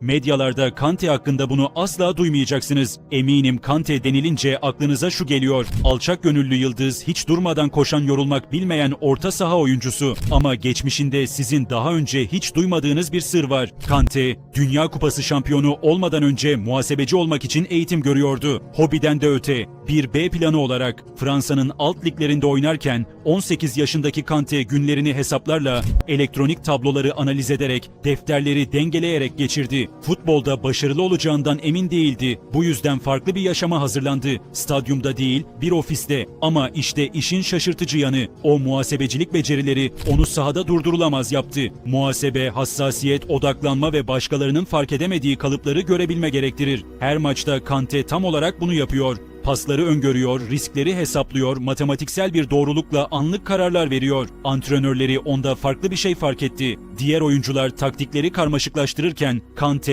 Medyalarda Kante hakkında bunu asla duymayacaksınız. Eminim Kante denilince aklınıza şu geliyor. Alçak gönüllü yıldız, hiç durmadan koşan yorulmak bilmeyen orta saha oyuncusu. Ama geçmişinde sizin daha önce hiç duymadığınız bir sır var. Kante, Dünya Kupası şampiyonu olmadan önce muhasebeci olmak için eğitim görüyordu. Hobiden de öte, bir B planı olarak Fransa'nın alt liglerinde oynarken 18 yaşındaki Kante günlerini hesaplarla elektronik tabloları analiz ederek defterleri dengeleyerek geçirdi. Futbolda başarılı olacağından emin değildi. Bu yüzden farklı bir yaşama hazırlandı. Stadyumda değil, bir ofiste. Ama işte işin şaşırtıcı yanı o muhasebecilik becerileri onu sahada durdurulamaz yaptı. Muhasebe, hassasiyet, odaklanma ve başkalarının fark edemediği kalıpları görebilme gerektirir. Her maçta Kante tam olarak bunu yapıyor. Pasları öngörüyor, riskleri hesaplıyor, matematiksel bir doğrulukla anlık kararlar veriyor. Antrenörleri onda farklı bir şey fark etti. Diğer oyuncular taktikleri karmaşıklaştırırken Kante